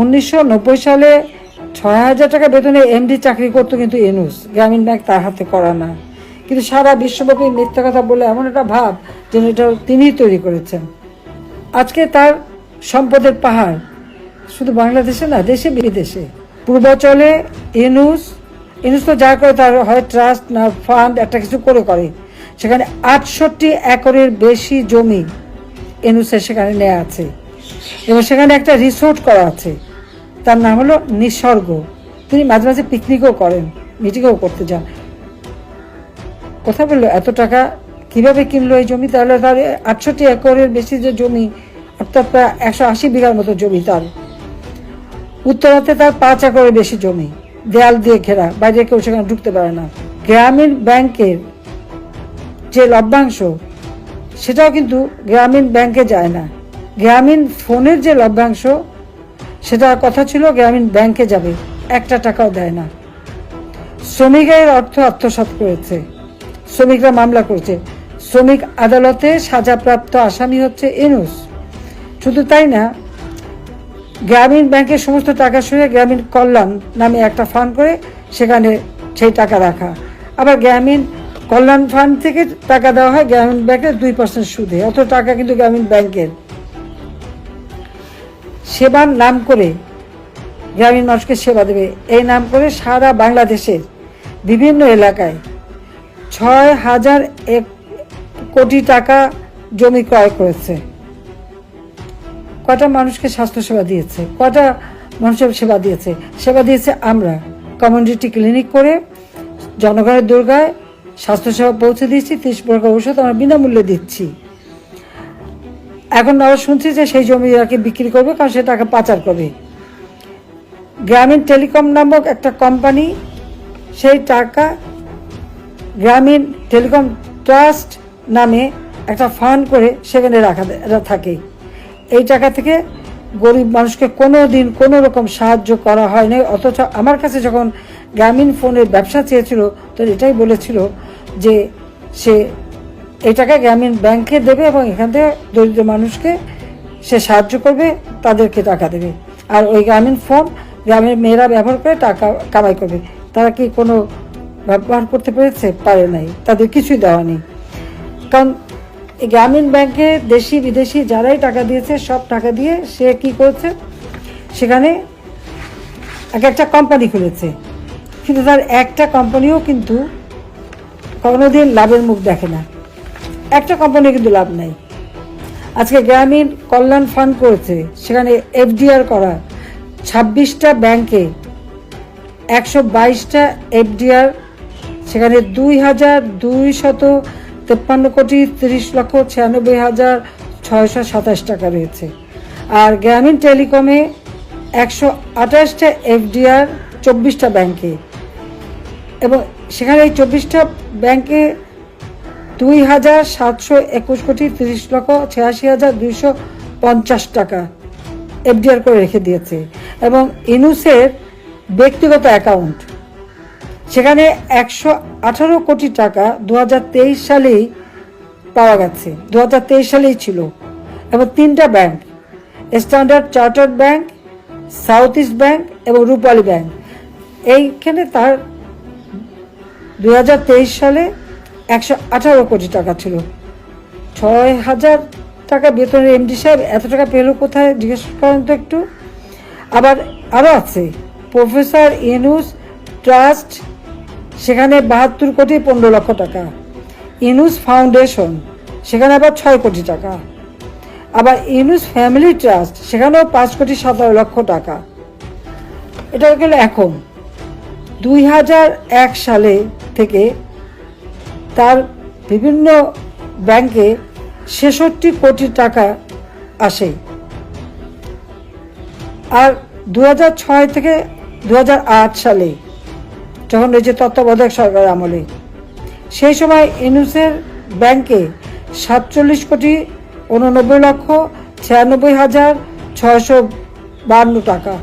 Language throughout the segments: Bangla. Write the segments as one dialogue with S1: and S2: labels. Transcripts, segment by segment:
S1: উনিশশো নব্বই সালে ছয় হাজার টাকা বেতনে এমডি চাকরি করতো কিন্তু এনুস গ্রামীণ ব্যাংক তার হাতে করা না। কিন্তু সারা বিশ্বব্যাপী মিথ্যা কথা বলে এমন একটা ভাব যেন এটা তিনিই তৈরি করেছেন। আজকে তার সম্পদের পাহাড় শুধু বাংলাদেশে না, দেশে বিদেশে। পূর্বাচলে এনুস এনুস তো যা করে তার হয় ট্রাস্ট না ফান্ড, একটা কিছু করে করে। সেখানে আটষট্টি একরের বেশি জমি এনুসের সেখানে নেওয়া আছে। এবং সেখানে একটা রিসোর্ট করা আছে। তার নাম হলো নিসর্গ। তিনি মাঝে মাঝে পিকনিকও করেন মিটিংও করতে যান। কথা বলল, এত টাকা কীভাবে কিনলো এই জমি? তাহলে তার আটষট্টি একরের বেশি যে জমি, অর্থাৎ প্রায় একশো আশি বিঘার মতো জমি তার। উত্তরাতে তার পাঁচ একরের বেশি জমি, দেয়াল দিয়ে ঘেরা, বাইরে কেউ সেখানে ঢুকতে পারে না। গ্রামীণ ব্যাংকের যে লভ্যাংশ, সেটাও কিন্তু গ্রামীণ ব্যাংকে যায় না। গ্রামীণ ফোনের যে লভ্যাংশ সেটার কথা ছিল গ্রামীণ ব্যাংকে যাবে, একটা টাকাও দেয় না। শ্রমিকের অর্থ আত্মসাৎ করেছে, শ্রমিকরা মামলা করেছে। শ্রমিক আদালতে সাজাপ্রাপ্ত আসামি হচ্ছে এনুস। শুধু তাই না, গ্রামীণ ব্যাংকের সমস্ত টাকা সরিয়ে গ্রামীণ কল্যাণ নামে একটা ফান্ড করে সেখানে সেই টাকা রাখা। আবার গ্রামীণ কল্যাণ ফান্ড থেকে টাকা দেওয়া হয় গ্রামীণ ব্যাংকের দুই পার্সেন্ট সুদে, অত টাকা কিন্তু গ্রামীণ ব্যাংকের। সেবার নাম করে, গ্রামীণ মানুষকে সেবা দেবে। এই নাম করে সারা বাংলাদেশের বিভিন্ন এলাকায় ছয় হাজার এক কোটি টাকা জমি ক্রয় করেছে। কটা মানুষকে স্বাস্থ্যসেবা দিয়েছে? কটা মানুষের সেবা দিয়েছে? সেবা দিয়েছে আমরা। কমিউনিটি ক্লিনিক করে জনগণের দুর্গায় স্বাস্থ্যসেবা পৌঁছে দিয়েছি, তিরিশ প্রকার ঔষধ আমরা বিনামূল্যে দিচ্ছি। এখন আমরা শুনছি যে সেই জমি এরাকে বিক্রি করবে, কারণ সে টাকা পাচার করবে। গ্রামীণ টেলিকম নামক একটা কোম্পানি সেই টাকা গ্রামীণ টেলিকম ট্রাস্ট নামে একটা ফান্ড করে সেখানে রাখা থাকে। এই টাকা থেকে গরিব মানুষকে কোনো দিন কোনো রকম সাহায্য করা হয় নাই। অথচ আমার কাছে যখন গ্রামীণ ফোনের ব্যবসা চেয়েছিল, তো এটাই বলেছিল যে সে এই টাকা গ্রামীণ ব্যাংকে দেবে এবং এখান থেকে দরিদ্র মানুষকে সে সাহায্য করবে, তাদেরকে টাকা দেবে। আর ওই গ্রামীণ ফোন, গ্রামের মেয়েরা ব্যবহার করে টাকা কামাই করবে। তারা কি কোনো ব্যবহার করতে পেরেছে? পারে নাই। তাদের কিছুই দেওয়া নেই। কারণ গ্রামীণ ব্যাংকে দেশি, বিদেশি যারাই টাকা দিয়েছে, সব টাকা দিয়ে সে কি করেছে? সেখানে এক একটা কোম্পানি খুলেছে। কিন্তু তার একটা কোম্পানিও কিন্তু কোনোদিন লাভের মুখ দেখে না। একটা কোম্পানি কিন্তু লাভ নাই। আজকে গ্রামীণ কল্যাণ ফান্ড করেছে, সেখানে এফডিআর করা, ছাব্বিশটা ব্যাংকে একশো বাইশটা এফডিআর সেখানে দুই হাজার দুই শত তেপ্পান্ন কোটি তিরিশ লক্ষ ছিয়ানব্বই হাজার ছয়শো সাতাশ টাকা রয়েছে। আর গ্রামীণ টেলিকমে একশো আঠাশটা এফডিআর চব্বিশটা ব্যাংকে এবং সেখানে এই চব্বিশটা ব্যাংকে দুই হাজার সাতশো একুশ কোটি তিরিশ লক্ষ ছিয়াশি হাজার দুইশো পঞ্চাশ টাকা এফডিআর করে রেখে দিয়েছে এবং ইনুসের ব্যক্তিগত অ্যাকাউন্ট। সেখানে একশো আঠারো কোটি টাকা দু হাজার তেইশ সালেই পাওয়া গেছে দু হাজার তেইশ সালেই ছিল। এবং তিনটা bank, Standard Chartered bank, South East bank এবং রূপালী ব্যাংক। এইখানে তার দু হাজার তেইশ সালে একশো আঠারো কোটি টাকা ছিল। ছয় হাজার টাকা বেতনের এমডি সাহেব এত টাকা পেল কোথায়? জিজ্ঞেস করেন তো একটু। আবার আরও আছে, প্রফেসর ইনুস ট্রাস্ট, সেখানে বাহাত্তর কোটি পনেরো লক্ষ টাকা। ইনুস ফাউন্ডেশন, সেখানে আবার ছয় কোটি টাকা। আবার ইনুস ফ্যামিলি ট্রাস্ট, সেখানেও পাঁচ কোটি সতেরো লক্ষ টাকা। এটা গেল এখন। দুই হাজার এক সালে থেকে তার বিভিন্ন ব্যাংকে ছেষট্টি কোটি টাকা আসে। আর দু ছয় থেকে দু হাজার আট সালে যখন রয়েছে তত্ত্বাবধায়ক সরকার আমলে, সেই সময় ইনুসের ব্যাংকে সাতচল্লিশ কোটি উননব্বই লক্ষ ছিয়ানব্বই হাজার ছয়শো বান্ন টাকা।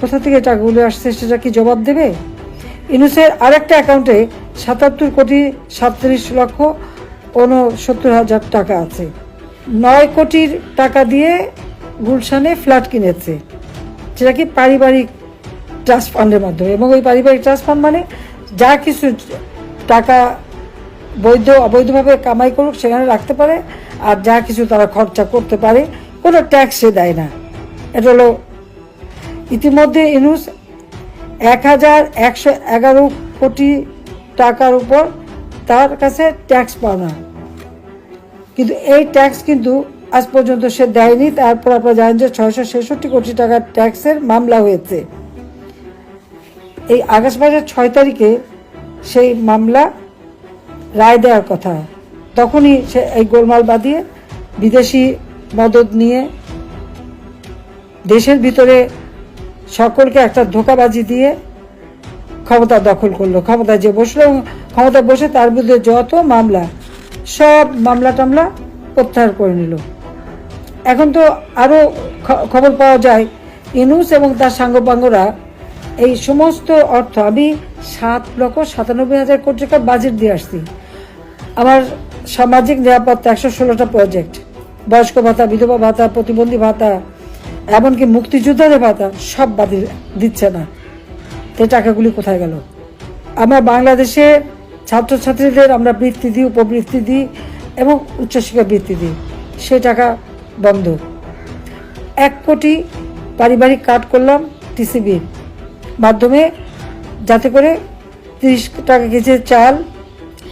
S1: কোথা থেকে টাকাগুলো আসছে সেটা কি জবাব দেবে? ইনুসের আরেকটা অ্যাকাউন্টে সাতাত্তর কোটি সাতত্রিশ লক্ষ উনসত্তর হাজার টাকা আছে। নয় কোটির টাকা দিয়ে গুলশানে ফ্ল্যাট কিনেছে। সেটা কি পারিবারিক ট্রাস্ট ফান্ডের মাধ্যমে। এবং ওই পারিবারিক ট্রাস্ট ফান্ড মানে যা কিছু টাকা বৈধ, অবৈধভাবে কামাই করুক সেখানে রাখতে পারে আর যা কিছু তারা খরচা করতে পারে, কোনো ট্যাক্স সে দেয় না। এটা হলো ইতিমধ্যে ইনুস এক হাজার একশো এগারো কোটি টাকার উপর তার কাছে ট্যাক্স পাওনা কিন্তু এই ট্যাক্স কিন্তু আজ পর্যন্ত সে দেয়নি। তারপর আপনারা জানেন যে ছয়শো ছেষট্টি কোটি টাকার ট্যাক্সের মামলা হয়েছে। এই আগস্ট মাসের ছয় তারিখে সেই মামলা রায় দেওয়ার কথা। তখনই সে এই গোলমাল বাঁধিয়ে বিদেশি মদত নিয়ে দেশের ভিতরে সকলকে একটা ধোকাবাজি দিয়ে ক্ষমতা দখল করল। ক্ষমতা যে বসল ক্ষমতা বসে তার বিরুদ্ধে যত মামলা, সব মামলা টামলা প্রত্যাহার করে নিল। এখন তো আরও খবর পাওয়া যায় ইনুস এবং তার সাঙ্গপাঙ্গরা এই সমস্ত অর্থ, আমি সাত লক্ষ সাতানব্বই হাজার কোটি টাকা বাজেট দিয়ে আসছি। আমার সামাজিক নিরাপত্তা একশো ষোলোটা প্রজেক্ট বয়স্ক ভাতা, বিধবা ভাতা, প্রতিবন্ধী ভাতা, এমনকি মুক্তিযোদ্ধাদের ভাতা, সব বাদ দিচ্ছে না। এই টাকাগুলি কোথায় গেল? আমরা বাংলাদেশে ছাত্রছাত্রীদের আমরা বৃত্তি দিই, উপবৃত্তি দিই এবং উচ্চশিক্ষা বৃত্তি দিই। সেই টাকা বন্ধ। এক কোটি পারিবারিক কার্ড করলাম টিসিবির মাধ্যমে, যাতে করে তিরিশ টাকা কেজি চাল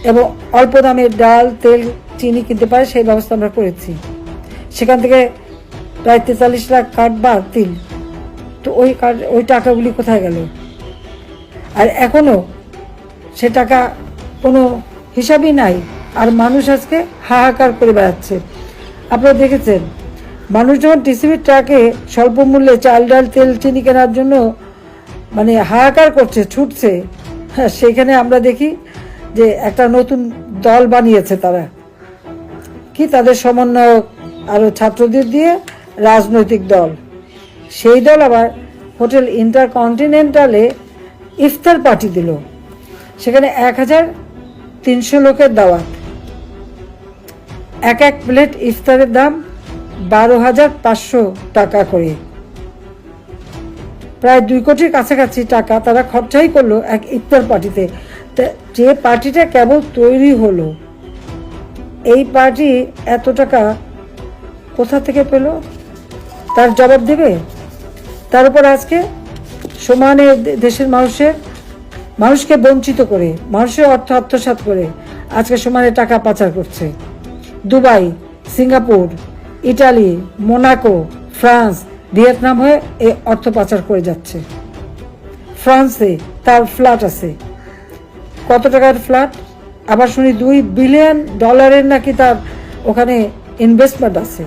S1: এবং অল্প দামে ডাল, তেল, চিনি কিনতে পারে, সেই ব্যবস্থা আমরা করেছি। সেখান থেকে প্রায় তেতাল্লিশ লাখ কার্ড বাতিল। তো ওই কার্ড, ওই টাকাগুলি কোথায় গেল? আর এখনও সে টাকা কোনো হিসাবই নাই। আর মানুষ আজকে হাহাকার করে বেড়াচ্ছে। আপনারা দেখেছেন, মানুষ যখন টিসিবির ট্রাকে স্বল্প মূল্যে চাল, ডাল, তেল, চিনি কেনার জন্য মানে হাহাকার করছে, ছুটছে হ্যাঁ সেখানে আমরা দেখি যে একটা নতুন দল বানিয়েছে তারা। কি তাদের সমন্বয়ক আরও ছাত্রদের দিয়ে রাজনৈতিক দল। সেই দল আবার হোটেল ইন্টারকন্টিনেন্টালে ইফতার পার্টি দিল। সেখানে এক হাজার তিনশো লোকের দাওয়াত। এক এক প্লেট ইফতারের দাম বারো হাজার পাঁচশো টাকা করে। প্রায় দুই কোটির কাছাকাছি টাকা তারা খরচাই করল এক ইফতার পার্টিতে। যে পার্টিটা কেবল তৈরি হলো, এই পার্টি এত টাকা কোথা থেকে পেল? তার জবাব দেবে? তার উপর আজকে সমানে দেশের মানুষের, মানুষকে বঞ্চিত করে, মানুষের অর্থ আত্মসাৎ করে আজকে সমানে টাকা পাচার করছে। Dubai, Singapore, Italy, Monaco, France, Vietnam হয়ে এই অর্থ পাচার করে যাচ্ছে। ফ্রান্সে তার ফ্ল্যাট আছে। কত টাকার ফ্ল্যাট? আবার শুনি দুই বিলিয়ন ডলারের নাকি তার ওখানে ইনভেস্টমেন্ট আছে।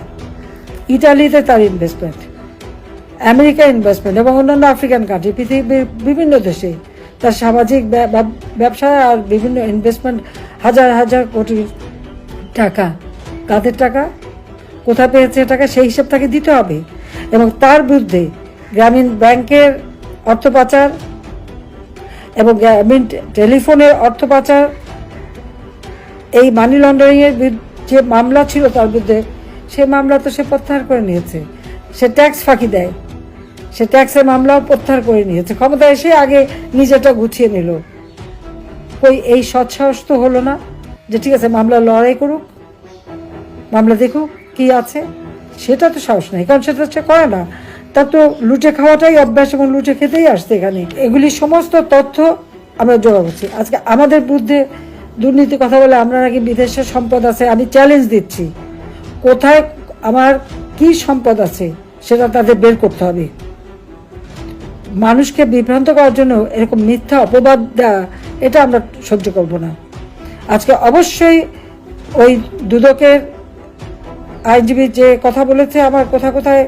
S1: ইটালিতে তার ইনভেস্টমেন্ট আমেরিকা ইনভেস্টমেন্ট এবং অন্যান্য আফ্রিকান কান্ট্রি পৃথিবীর বিভিন্ন দেশে তার সামাজিক ব্য- ব্যবসা আর বিভিন্ন ইনভেস্টমেন্ট হাজার হাজার কোটি টাকা। কাদের টাকা? কোথা পেয়েছে টাকা? সেই হিসাব তাকে দিতে হবে। এবং তার বিরুদ্ধে গ্রামীণ ব্যাংকের অর্থ পাচার এবং গ্রামীণ টেলিফোনের অর্থ পাচার, এই মানি লন্ডারিংয়ের যে মামলা ছিল তার বিরুদ্ধে সে মামলা তো সে প্রত্যাহার করে নিয়েছে। সে ট্যাক্স ফাঁকি দেয়। সে ট্যাক্সের মামলাও প্রত্যাহার করে নিয়েছে। ক্ষমতা এসে আগে নিজেটা গুছিয়ে নিল। ওই এই সৎসাহস তো হলো না যে ঠিক আছে, মামলা লড়াই করুক, মামলা দেখুক কি আছে, সেটা তো সাহস নেই, কারণ সেটা সে করে না। তার তো লুটে খাওয়াটাই অভ্যাস এবং লুটে খেতেই আসছে এখানে। এগুলি সমস্ত তথ্য আমরা জোগাড় করছি। আজকে আমাদের বিরুদ্ধে দুর্নীতি কথা বলে আমরা নাকি বিদেশের সম্পদ আছে, আমি চ্যালেঞ্জ দিচ্ছি। কোথায়, আমার কি সম্পদ আছে, সেটা তাদের বের করতে হবে। মানুষকে বিভ্রান্ত করার জন্য এরকম মিথ্যা অপবাদ দেওয়া এটা আমরা সহ্য করব না। আজকে অবশ্যই ওই দুদকের আইনজীবী যে কথা বলেছে, আমার কোথা কোথায়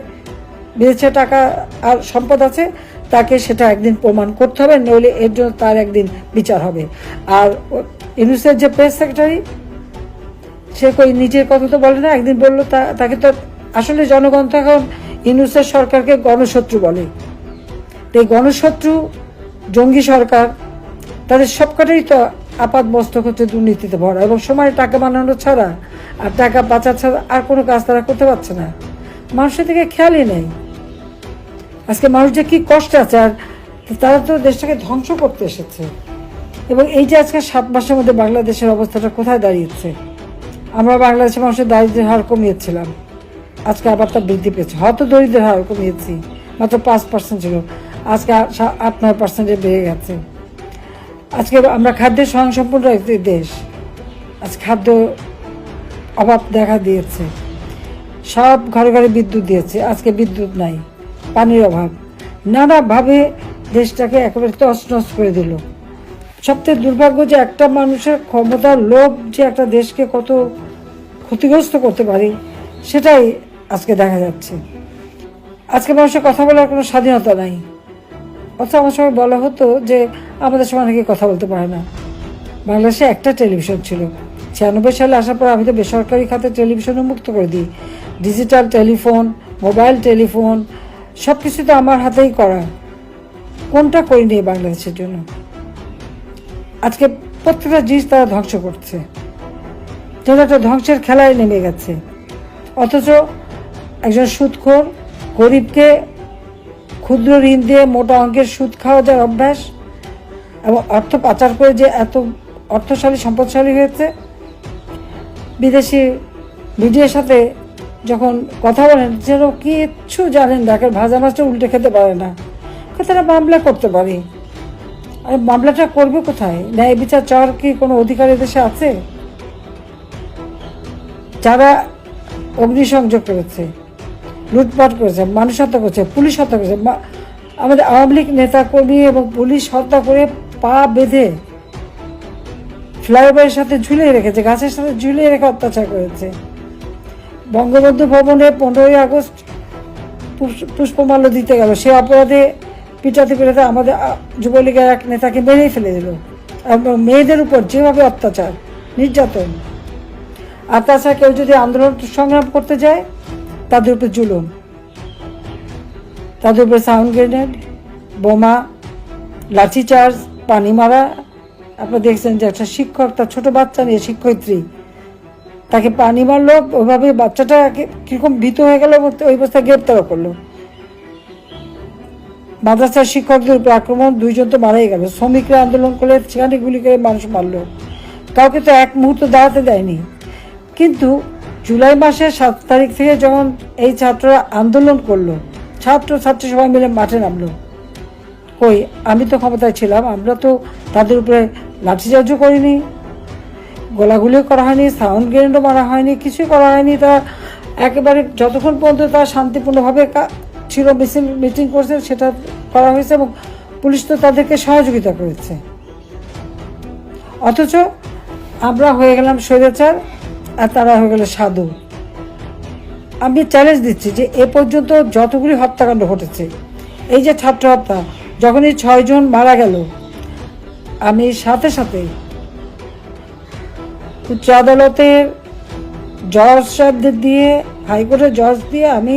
S1: বিদেশে টাকা আর সম্পদ আছে, তাকে সেটা একদিন প্রমাণ করতে হবে, নইলে এর জন্য তার একদিন বিচার হবে। আর ইউনুসের যে প্রেস সেক্রেটারি, সে কই নিজের কথা তো বলে না, একদিন বলল তাকে তো আসলে জনগণ তো এখন ইউনুসের সরকারকে গণশত্রু বলে। তো এই গণশত্রু, জঙ্গি সরকার, তাদের সবকটাই তো আপাত মস্তক হচ্ছে দুর্নীতিতে ভরা এবং সময় টাকা বানানো ছাড়া আর টাকা পাচার ছাড়া আর কোনো কাজ তারা করতে পারছে না। মানুষের দিকে খেয়ালই নেই। আজকে মানুষ যে কি কষ্টে আছে আর তারা তো দেশটাকে ধ্বংস করতে এসেছে। এবং এই যে আজকে সাত মাসের মধ্যে বাংলাদেশের অবস্থাটা কোথায় দাঁড়িয়েছে? আমরা বাংলাদেশের মানুষের দারিদ্রের হার কমিয়েছিলাম। আজকে আবার তা বৃদ্ধি পেয়েছে। হয়তো দরিদ্রের হার কমিয়েছি, মাত্র পাঁচ পার্সেন্ট ছিল। আজকে আট নয় পার্সেন্টে বেড়ে গেছে। আজকে আমরা খাদ্যে স্বয়ংসম্পূর্ণ একটি দেশ। আজ খাদ্য অভাব দেখা দিয়েছে। সব ঘরে ঘরে বিদ্যুৎ দিয়েছে। আজকে বিদ্যুৎ নাই, পানির অভাব। নানাভাবে দেশটাকে একেবারে তছনছ করে দিল। সবথেকে দুর্ভাগ্য যে একটা মানুষের ক্ষমতার লোভ যে একটা দেশকে কত ক্ষতিগ্রস্ত করতে পারে, সেটাই আজকে দেখা যাচ্ছে। আজকে মানুষের কথা বলার কোনো স্বাধীনতা নাই। অথচ আমার সময় বলা হতো যে আমাদের সময় অনেকে কথা বলতে পারে না। বাংলাদেশে একটা টেলিভিশন ছিল। ছিয়ানব্বই সালে আসার পর আমি তো বেসরকারি খাতে টেলিভিশনও মুক্ত করে দিই। ডিজিটাল টেলিফোন, মোবাইল টেলিফোন সব কিছু তো আমার হাতেই করা। কোনটা করি করিনি বাংলাদেশের জন্য? আজকে প্রত্যেকটা জিনিস তারা ধ্বংস করছে। যেন একটা ধ্বংসের খেলায় নেমে গেছে। অথচ একজন সুদখোর গরিবকে ক্ষুদ্র ঋণ দিয়ে মোটা অঙ্কের সুদ খাওয়া যার অভ্যাস এবং অর্থ পাচার করে যে এত অর্থশালী, সম্পদশালী হয়েছে। বিদেশি মিডিয়ার সাথে যখন কথা বলেন, যেন কিচ্ছু জানেন না একের ভাজা মাছটা উল্টে খেতে পারে না। তারা মামলা করতে পারে। আর মামলাটা করবে কোথায়? ন্যায় বিচার চাওয়ার কি কোনো অধিকার দেশে আছে? যারা অগ্নিসংযোগ করেছে লুটপাট করেছে, মানুষ হত্যা করেছে, পুলিশ হত্যা করেছে আমাদের আওয়ামী লীগ নেতা কর্মী এবং পুলিশ হত্যা করে পা বেঁধে ফ্লাইওভারের সাথে ঝুলিয়ে রেখেছে, গাছের সাথে ঝুলিয়ে রেখে অত্যাচার করেছে। বঙ্গবন্ধু ভবনে পনেরোই আগস্ট পুষ- পুষ্পমাল্য দিতে গেল, সে অপরাধে পিটাতে পিটাতে আমাদের যুবলীগের এক নেতাকে মেরেই ফেলে দিল। এবং মেয়েদের উপর যেভাবে অত্যাচার, নির্যাতন, আর তাছাড়া কেউ যদি আন্দোলন সংগ্রাম করতে যায় তাদের উপর জুলুম, তাদের উপরে সাউন্ড গ্রেনেড বোমা, লাঠি লাঠিচার্জ পানি মারা। আপনারা দেখছেন যে একটা শিক্ষক, তার ছোট বাচ্চা নিয়ে শিক্ষয়িত্রী, তাকে পানি মারলো ওইভাবে বাচ্চাটা কীরকম ভীত হয়ে গেল ওই অবস্থায় গ্রেপ্তারও করল। মাদ্রাসার শিক্ষকদের উপর আক্রমণ, দুইজন তো মারাই গেল। শ্রমিকরা আন্দোলন করলে সেখানে গুলি করে মানুষ মারলো। কাউকে তো এক মুহূর্ত দাঁড়াতে দেয়নি। কিন্তু জুলাই মাসের সাত তারিখ থেকে যখন এই ছাত্ররা আন্দোলন করল, ছাত্র ছাত্রী সবাই মিলে মাঠে নামলো। কই, আমি তো ক্ষমতায় ছিলাম, আমরা তো তাদের উপরে লাঠিচার্জও করিনি, গোলাগুলিও করা হয়নি, সাউন্ড গ্রেনেডও মারা হয়নি, কিছুই করা হয়নি। তারা একেবারে যতক্ষণ পর্যন্ত তারা শান্তিপূর্ণভাবে ছিল মিছিল, মিটিং করছে, সেটা করা হয়েছে এবং পুলিশ তো তাদেরকে সহযোগিতা করেছে। অথচ আমরা হয়ে গেলাম স্বৈরাচার আর তারা হয়ে গেল সাধু। আমি চ্যালেঞ্জ দিচ্ছি যে এ পর্যন্ত যতগুলি হত্যাকাণ্ড ঘটেছে, এই যে ছাত্র হত্যা যখন এই ছয়জন মারা গেল, আমি সাথে সাথে উচ্চ আদালতের জজ সাহেবদের দিয়ে, হাইকোর্টের জজ দিয়ে আমি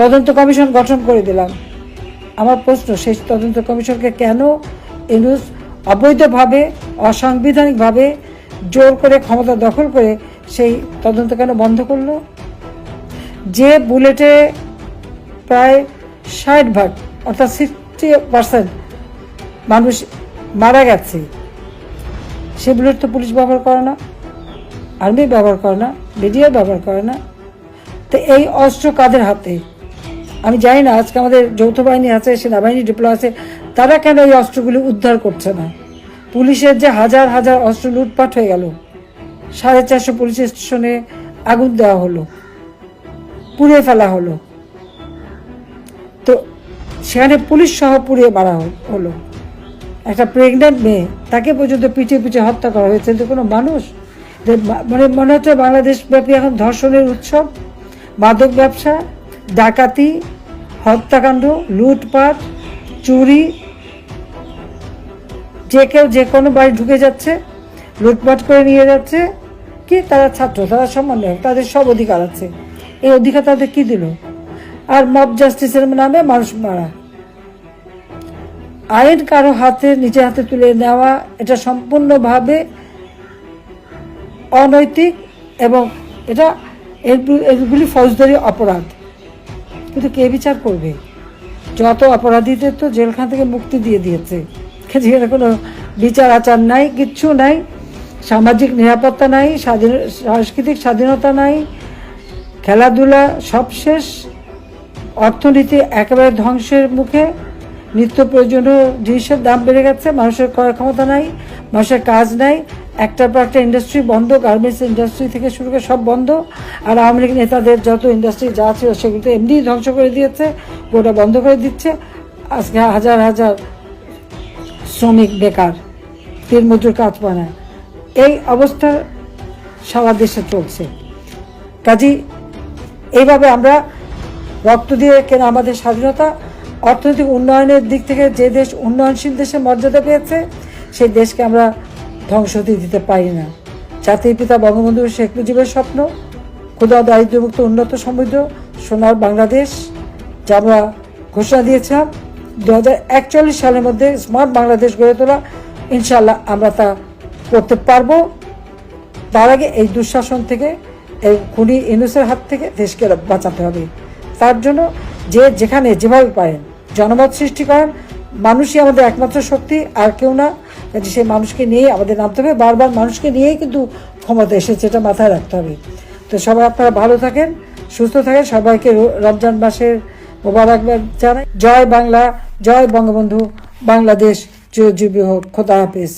S1: তদন্ত কমিশন গঠন করে দিলাম। আমার প্রশ্ন, সেই তদন্ত কমিশনকে কেন ইনুস অবৈধভাবে, অসাংবিধানিকভাবে জোর করে ক্ষমতা দখল করে সেই তদন্ত কেন বন্ধ করল? যে বুলেটে প্রায় ষাট ভাগ, অর্থাৎ সিক্সটি পার্সেন্ট মানুষ মারা গেছে, সে বুলেট তো পুলিশ ব্যবহার করে না, আর্মি ব্যবহার করে না, মিডিয়া ব্যবহার করে না। তো এই অস্ত্র কাদের হাতে? আমি জানি না, আজকে আমাদের যৌথ বাহিনী আছে, সেনাবাহিনী ডিপ্লো আছে, তারা কেন এই অস্ত্রগুলি উদ্ধার করছে না? পুলিশের যে হাজার হাজার অস্ত্র লুটপাট হয়ে গেল, সাড়ে চারশো পুলিশ স্টেশনে আগুন দেওয়া হলো পুড়িয়ে ফেলা হলো। তো সেখানে পুলিশ সহ পুড়িয়ে মারা হলো। একটা প্রেগনেন্ট মেয়ে, তাকে পর্যন্ত পিছিয়ে পিছিয়ে হত্যা করা হয়েছে। তো কোনো মানুষ মানে মনে হচ্ছে বাংলাদেশ ব্যাপী এখন ধর্ষণের উৎসব, মাদক ব্যবসা, ডাকাতি, হত্যাকাণ্ড, লুটপাট, চুরি যে কেউ যে কোনো বাড়ি ঢুকে যাচ্ছে, লুটপাট করে নিয়ে যাচ্ছে, কি তারা ছাত্র, তারা সম্মান নেই তাদের সব অধিকার আছে। এই অধিকার তাদের কি দিল? আর মব জাস্টিসের নামে মানুষ মারা। আইন কারও হাতে, নিজের হাতে তুলে নেওয়া, এটা সম্পূর্ণভাবে অনৈতিক এবং এটা এগুলি ফৌজদারি অপরাধ। কিন্তু কে বিচার করবে? যত অপরাধীদের তো জেলখান থেকে মুক্তি দিয়ে দিয়েছে। কিন্তু এখানে কোনো বিচার, আচার নাই, কিচ্ছু নাই, সামাজিক নিরাপত্তা নাই, স্বাধীন, সাংস্কৃতিক স্বাধীনতা নাই, খেলাধুলা সব শেষ, অর্থনীতি একেবারে ধ্বংসের মুখে, নিত্য প্রয়োজনীয় জিনিসের দাম বেড়ে গেছে, মানুষের ক্রয় ক্ষমতা নাই, মানুষের কাজ নাই, একটার পর একটা ইন্ডাস্ট্রি বন্ধ গার্মেন্টস ইন্ডাস্ট্রি থেকে শুরু করে সব বন্ধ, আর আওয়ামী লীগ নেতাদের যত ইন্ডাস্ট্রি যা ছিল সেগুলো এমনিই ধ্বংস করে দিয়েছে, গোটা বন্ধ করে দিচ্ছে, আজকে হাজার হাজার শ্রমিক বেকার মজুর কাজ পায় না এই অবস্থা সারা দেশে চলছে। কাজী, এইভাবে আমরা রক্ত দিয়ে কেনা আমাদের স্বাধীনতা? অর্থনৈতিক উন্নয়নের দিক থেকে যে দেশ উন্নয়নশীল দেশের মর্যাদা পেয়েছে, সেই দেশকে আমরা ধ্বংস দিতে পারি না। জাতির পিতা বঙ্গবন্ধু শেখ মুজিবের স্বপ্ন, ক্ষুদা, দারিদ্র্যমুক্ত, উন্নত সমৃদ্ধ, সোনার বাংলাদেশ, যা আমরা ঘোষণা দিয়েছিলাম দু সালের মধ্যে স্মার্ট বাংলাদেশ গড়ে তোলা ইনশাল্লাহ আমরা তা করতে পারব। তার আগে এই দুঃশাসন থেকে, এই খুনি ইনুসের হাত থেকে দেশকে বাঁচাতে হবে। তার জন্য যে যেখানে যেভাবে পারেন, জনমত সৃষ্টি করেন, মানুষই আমাদের একমাত্র শক্তি, আর কেউ না। কাজে সেই মানুষকে নিয়ে আমাদের নামতে হবে। বারবার মানুষকে নিয়েই কিন্তু ক্ষমতা এসেছে, এটা মাথায় রাখতে হবে। তো সবাই আপনারা ভালো থাকেন, সুস্থ থাকেন। সবাইকে রমজান মাসের মোবারকবাদ জানাই। জয় বাংলা। জয় বঙ্গবন্ধু বাংলাদেশ চিরজীবী জুবি হোক। খোদা হাফিজ।